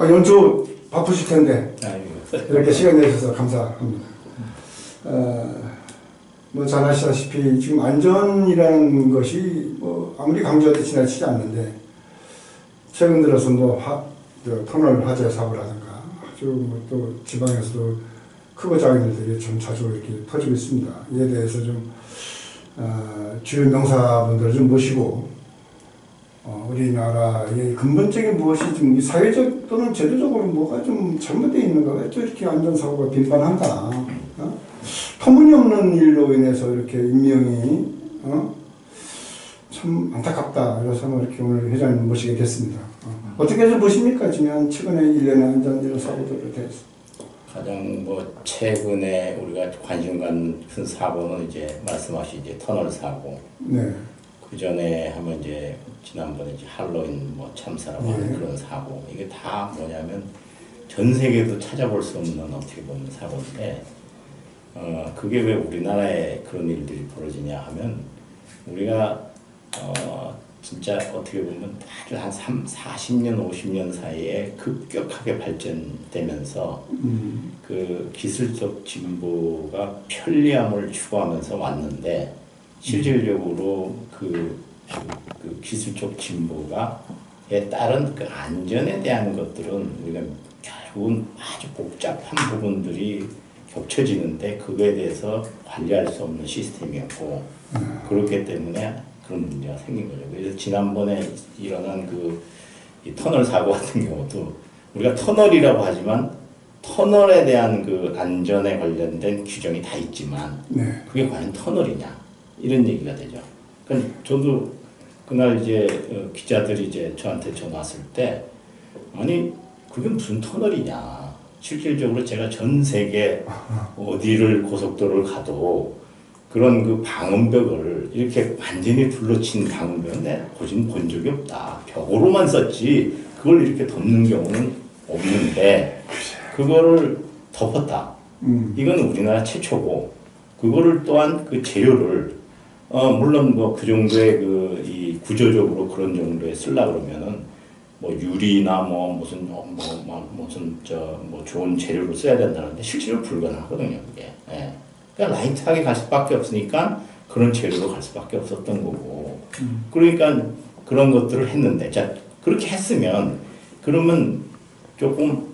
아, 연초 바쁘실 텐데. 이렇게 시간 내주셔서 감사합니다. 어, 뭐잘 아시다시피 지금 안전이라는 것이 뭐 아무리 강조해도 지나치지 않는데 최근 들어서 뭐 화, 저 터널 화재 사고라든가 아주 뭐 또 지방에서도 크고 작은 일들이 좀 자주 이렇게 터지고 있습니다. 이에 대해서 좀 어, 주요 명사분들을 좀 모시고 어, 우리나라의 근본적인 무엇이 좀이 사회적 또는 제도적으로 뭐가 좀 잘못되어 있는가 왜 또 이렇게 안전사고가 빈번한가 어? 터무니없는 일로 인해서 이렇게 인명이 어? 참 안타깝다 그래서 뭐 이렇게 오늘 회장님 모시게 됐습니다 어. 어떻게 좀 보십니까 지난 최근에 일련의 안전 이런 사고들에 대해서 가장 뭐 최근에 우리가 관심 갖는 큰 사고는 이제 말씀하신 이제 터널 사고. 네 그 전에 하면 이제 지난번에 이제 할로윈 뭐 참사라고 하는 네. 그런 사고. 이게 다 뭐냐면 전 세계도 찾아볼 수 없는 어떻게 보면 사고인데 어 그게 왜 우리나라에 그런 일들이 벌어지냐 하면 우리가 어 진짜 어떻게 보면 아주 한 3, 40년, 50년 사이에 급격하게 발전되면서 음, 그 기술적 진보가 편리함을 추구하면서 왔는데 실질적으로 그, 그 기술적 진보가에 따른 그 안전에 대한 것들은 우리가 결국은 아주 복잡한 부분들이 겹쳐지는데 그거에 대해서 관리할 수 없는 시스템이었고 그렇기 때문에 그런 문제가 생긴 거죠. 그래서 지난번에 일어난 그이 터널 사고 같은 경우도 우리가 터널이라고 하지만 터널에 대한 그 안전에 관련된 규정이 다 있지만 네 그게 과연 터널이냐 이런 얘기가 되죠. 그러니까 저도 그날 이제 어, 기자들이 이제 저한테 전화 왔을 때 아니 그게 무슨 터널이냐 실질적으로 제가 전 세계 어디를 고속도로를 가도 그런 그 방음벽을 이렇게 완전히 둘러친 방음벽은 내가 보진 본 적이 없다. 벽으로만 썼지 그걸 이렇게 덮는 경우는 없는데 그거를 덮었다. 음, 이건 우리나라 최초고 그거를 또한 그 재료를 어 물론 뭐 그 정도의 그 이 구조적으로 그런 정도에 쓰려 그러면은 뭐 유리나 뭐 무슨 뭐, 뭐, 뭐 무슨 저 뭐 좋은 재료를 써야 된다는데 실제로 불가능하거든요 그게. 예. 그러니까 라이트하게 갈 수밖에 없으니까 그런 재료로 갈 수밖에 없었던 거고. 그러니까 그런 것들을 했는데 자 그렇게 했으면 그러면 조금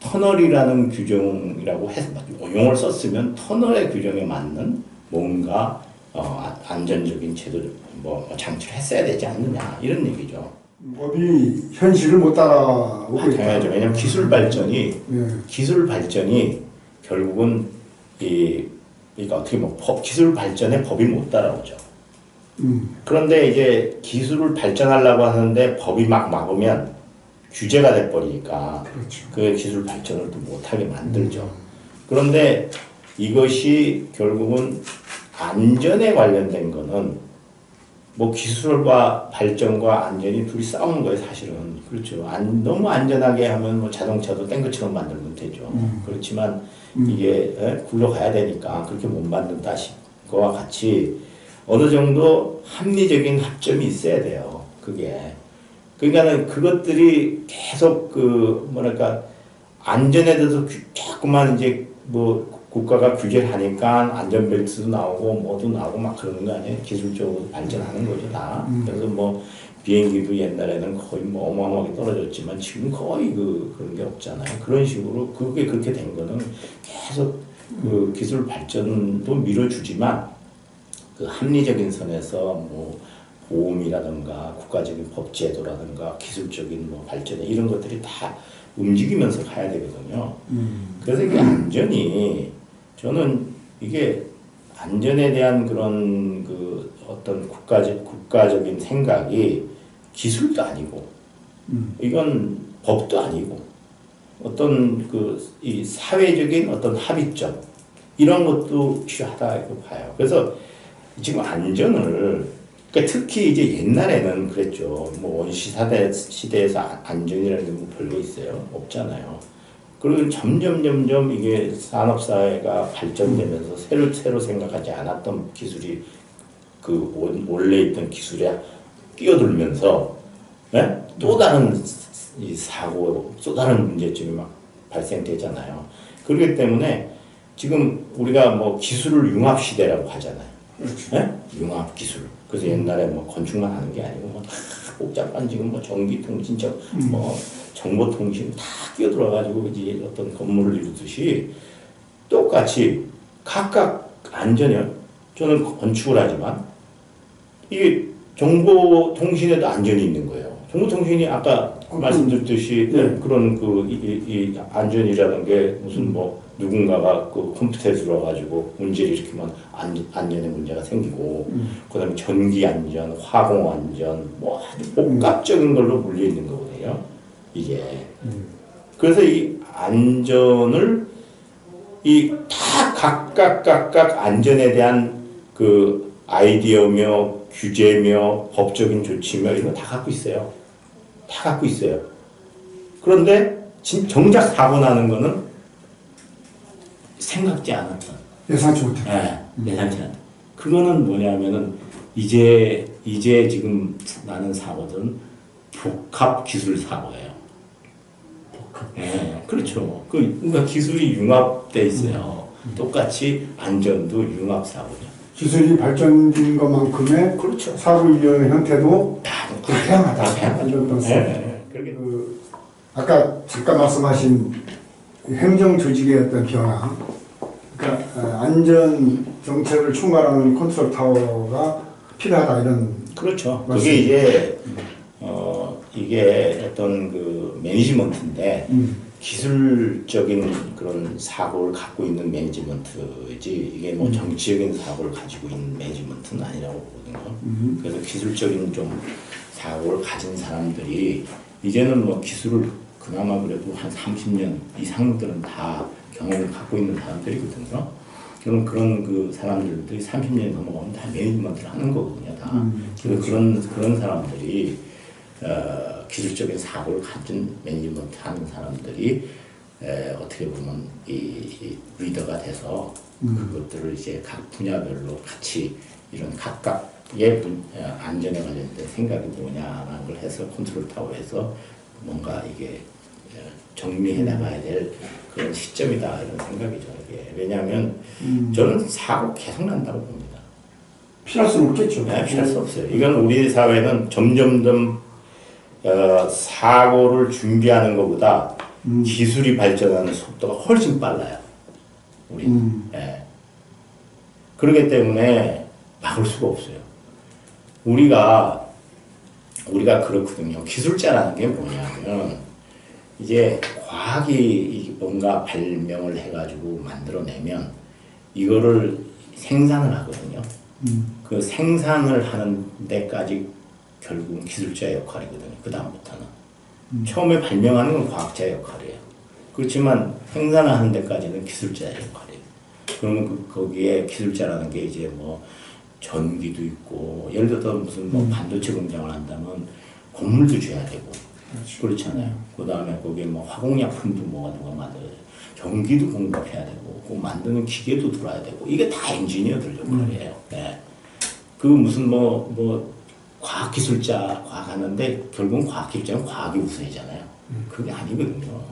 터널이라는 규정이라고 해서 용어를 썼으면 터널의 규정에 맞는 뭔가 어, 아- 안전적인 제도 뭐 장치를 했어야 되지 않느냐 이런 얘기죠. 법이 현실을 못 따라오고 있다 당연하죠. 왜냐하면 기술 발전이 네. 기술 발전이 결국은 이 그러니까 어떻게 뭐 법, 기술 발전에 법이 못 따라오죠. 음, 그런데 이제 기술을 발전하려고 하는데 법이 막 막으면 규제가 돼 버리니까 그렇죠 그 기술 발전을 또 못하게 만들죠. 그런데 이것이 결국은 안전에 관련된 거는 뭐 기술과 발전과 안전이 둘이 싸우는 거예요, 사실은. 그렇죠. 안, 너무 안전하게 하면 뭐 자동차도 땡그처럼 만들면 되죠. 그렇지만 이게 에, 굴러가야 되니까 그렇게 못 만든다 시 거와 같이 어느 정도 합리적인 합점이 있어야 돼요. 그게. 그러니까는 그것들이 계속 그 뭐랄까 안전에 대해서 규- 자꾸만 이제 뭐 국가가 규제를 하니까 안전벨트도 나오고 뭐도 나오고 막 그러는 거 아니에요? 기술적으로 발전하는 거죠 다. 그래서 뭐 비행기도 옛날에는 거의 뭐 어마어마하게 떨어졌지만 지금 거의 그 그런 게 없잖아요. 그런 식으로 그게 그렇게 된 거는 계속 그 기술 발전도 밀어주지만 그 합리적인 선에서 뭐 보험이라든가 국가적인 법 제도라든가 기술적인 뭐 발전 이런 것들이 다 움직이면서 가야 되거든요. 그래서 이게 안전이 저는 이게 안전에 대한 그런 그 어떤 국가적 국가적인 생각이 기술도 아니고 이건 법도 아니고 어떤 그 이 사회적인 어떤 합의점 이런 것도 필요하다 이렇게 봐요. 그래서 지금 안전을 그러니까 특히 이제 옛날에는 그랬죠. 뭐 원시 사대 시대에서 아- 안전이라는 게뭐 별거 있어요? 없잖아요. 그리고 점점 점점 이게 산업 사회가 발전되면서 새로 새로 생각하지 않았던 기술이 그 원- 원래 있던 기술에 끼어들면서 예? 또 다른 이 사고 또 다른 문제점이 막 발생되잖아요. 그렇기 때문에 지금 우리가 뭐 기술을 융합 시대라고 하잖아요. 예? 융합 기술. 그래서 옛날에 뭐 건축만 하는 게 아니고 뭐다 복잡한 지금 뭐 전기 통신적 뭐 정보 통신 다 끼어들어가지고 이제 어떤 건물을 이루듯이 똑같이 각각 안전이요. 저는 건축을 하지만 이게 정보 통신에도 안전이 있는 거예요. 정보 통신이 아까 말씀드렸듯이 네. 그런 그 이, 이, 이 안전이라는 게 무슨 뭐 누군가가 그 컴퓨터에 들어가지고 문제를 일으키면 안, 안전에 문제가 생기고 그다음에 전기 안전, 화공 안전 뭐 아주 복합적인 걸로 물려 있는 거거든요. 이게 그래서 이 안전을 이 다 각각 각각 안전에 대한 그 아이디어며 규제며 법적인 조치며 이런 거 다 갖고 있어요. 다 갖고 있어요. 그런데 진- 정작 사고 나는 거는 생각지 않았던 예상치 못해. 예, 예상치 않았던 그거는 뭐냐면은 이제 이제 지금 나는 사고들은 복합 기술 사고예요. 예, 그렇죠. 그 그러니까 기술이 융합돼 있어요. 똑같이 안전도 융합 사고죠. 기술이 발전된 것만큼의 그렇죠. 사고 인류의 형태도 다 다양하다. 것을. 예, 그렇게 그 아까 잠깐 말씀하신 행정 조직의 어떤 변화, 그러니까 어, 안전 정책을 총괄하는 컨트롤 타워가 필요하다 이런 그렇죠. 맞습니다. 그게 이제 어 이게 어떤 그 매니지먼트인데 음, 기술적인 그런 사고를 갖고 있는 매니지먼트지 이게 뭐 정치적인 사고를 가지고 있는 매니지먼트는 아니라고 보거든요. 음. 그래서 기술적인 좀 사고를 가진 사람들이 이제는 뭐 기술을 그나마 그래도 한 30년 이상들은 다 경험을 갖고 있는 사람들이거든요. 그럼 그런 그 사람들들이 30년이 넘어가면 다 매니지먼트를 하는 거거든요. 다. 음, 그래서 그런 그런 사람들이 어, 기술적인 사고를 가진 매니지먼트 하는 사람들이 에, 어떻게 보면 이, 이 리더가 돼서 그것들을 이제 각 분야별로 같이 이런 각각의 분, 어, 안전에 관련된 생각이 뭐냐라는 걸 해서 컨트롤 타워에서 뭔가 이게 어, 정리해 나가야 될 그런 시점이다 이런 생각이죠. 이게 왜냐하면 저는 사고 계속 난다고 봅니다. 피할 수는 없겠죠. 네, 피할 수 없어요. 이건 우리 사회는 점점점 어, 사고를 준비하는 것보다 기술이 발전하는 속도가 훨씬 빨라요. 우리. 음. 예. 그렇기 때문에 막을 수가 없어요. 우리가 우리가 그렇거든요. 기술자라는 게 뭐냐면 이제 과학이 이 뭔가 발명을 해가지고 만들어내면 이거를 생산을 하거든요. 그 생산을 하는 데까지 결국은 기술자의 역할이거든요. 그 다음부터는 처음에 발명하는 건 과학자의 역할이에요. 그렇지만 생산을 하는 데까지는 기술자의 역할이에요. 그러면 그, 거기에 기술자라는 게 이제 뭐 전기도 있고 예를 들어서 무슨 뭐 반도체 공장을 한다면 건물도 줘야 되고 그렇잖아요. 그 다음에 거기에 뭐 화공약품도 뭐가 누가 만들어야 돼. 전기도 공급해야 되고 그 만드는 기계도 들어야 되고 이게 다 엔지니어들 역할이에요. 네. 그 무슨 뭐뭐 과학기술자 과학하는데 결국은 과학기술자는 과학이 우선이잖아요. 그게 아니거든요.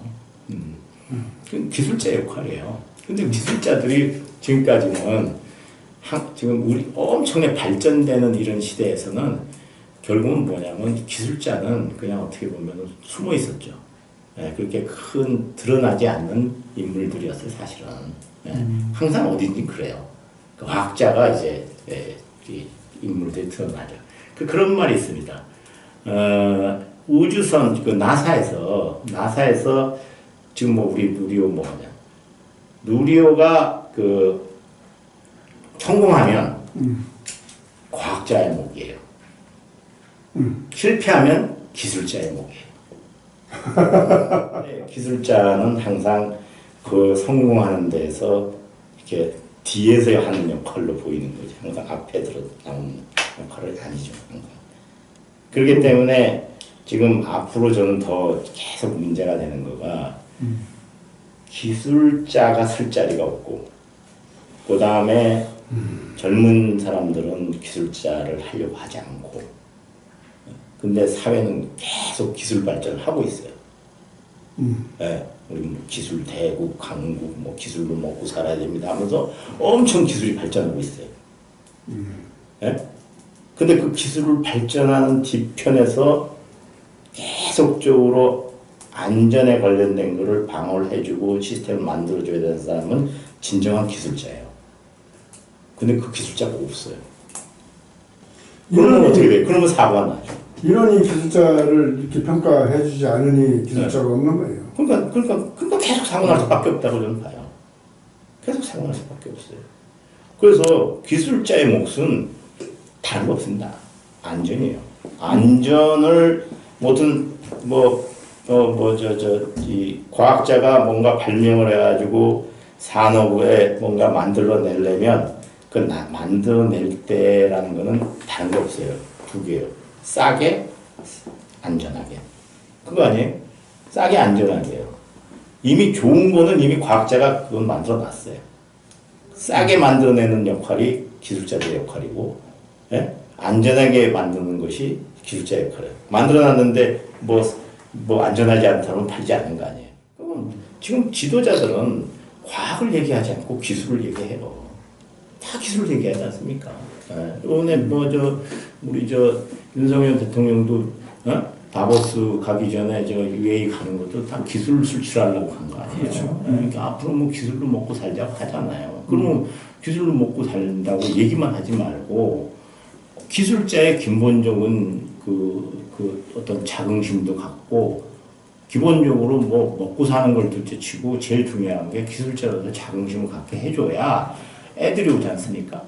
음. 그 기술자 역할이에요. 근데 기술자들이 지금까지는 한, 지금 우리 엄청나게 발전되는 이런 시대에서는 결국은 뭐냐면 기술자는 그냥 어떻게 보면 숨어 있었죠. 예, 그렇게 큰 드러나지 않는 인물들이었어요, 사실은. 예, 항상 어딘지 그래요. 그 과학자가 이제 예, 이 인물들이 드러나죠. 그 그런 말이 있습니다. 어, 우주선 그 나사에서 나사에서 지금 뭐 우리 누리호 뭐냐 누리호가 그 성공하면 과학자의 목이에요. 실패하면 기술자의 목이에요. 네, 기술자는 항상 그 성공하는 데서 이렇게 뒤에서 하는 역할로 보이는 거죠. 항상 앞에 들어 나오는 아니죠. 항상. 그렇기 때문에 지금 앞으로 저는 더 계속 문제가 되는 거가 기술자가 쓸 자리가 없고 그 다음에 젊은 사람들은 기술자를 하려고 하지 않고 근데 사회는 계속 기술 발전을 하고 있어요. 음. 뭐 기술 대국, 강국, 뭐 기술로 먹고 살아야 됩니다 하면서 엄청 기술이 발전하고 있어요. 예? 근데 그 기술을 발전하는 뒤편에서 계속적으로 안전에 관련된 거를 방어를 해주고 시스템을 만들어줘야 되는 사람은 진정한 기술자예요. 근데 그 기술자가 없어요. 그러면 어떻게 돼요? 그러면 사고가 나죠. 이러니 기술자를 이렇게 평가해주지 않으니 기술자가 없는 거예요. 그러니까 그러니까 그러니까 계속 사고 날 수밖에 없다고 저는 봐요. 계속 사고 날 수밖에 없어요. 그래서 기술자의 몫은 다른 거 없습니다. 안전이에요. 안전을 모든 뭐 어 뭐 저 저 이 과학자가 뭔가 발명을 해가지고 산업에 뭔가 만들어내려면 그 나- 만들어낼 때라는 거는 다른 거 없어요. 두 개요. 싸게 안전하게. 그거 아니에요? 싸게 안전하게요. 이미 좋은 거는 이미 과학자가 그건 만들어 놨어요. 싸게 만들어내는 역할이 기술자의 역할이고, 예? 안전하게 만드는 것이 기술자 역할이에요. 만들어 놨는데 뭐, 뭐 안전하지 않다면 팔지 않는 거 아니에요. 그럼 지금 지도자들은 과학을 얘기하지 않고 기술을 얘기해요. 다 기술을 얘기하지 않습니까? 예. 이번에 뭐저 우리 저 윤석열 대통령도 어? 다보스 가기 전에 저 UAE 가는 것도 다 기술 수출하려고 간 거 아니에요? 그렇죠. 예, 그러니까 앞으로 뭐 기술로 먹고 살자고 하잖아요. 그러면 기술로 먹고 살린다고 얘기만 하지 말고 기술자의 기본적인 그, 그 어떤 자긍심도 갖고 기본적으로 뭐 먹고 사는 걸 둘째 치고 제일 중요한 게 기술자로서 자긍심을 갖게 해줘야 애들이 오지 않습니까?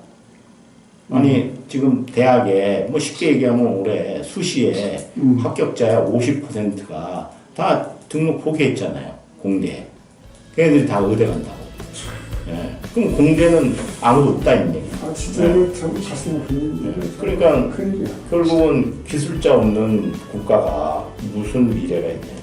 아니 지금 대학에 뭐 쉽게 얘기하면 올해 수시에 음. 합격자의 50%가 다 등록 포기했잖아요 공대. 걔네들이 다 의대 간다고. 예. 그럼 공대는 아무도 없다 이 얘기. 아 진짜 이거 참 가슴 아픈 일이에요. 그러니까 큰일이야. 결국은 기술자 없는 국가가 무슨 미래가 있냐.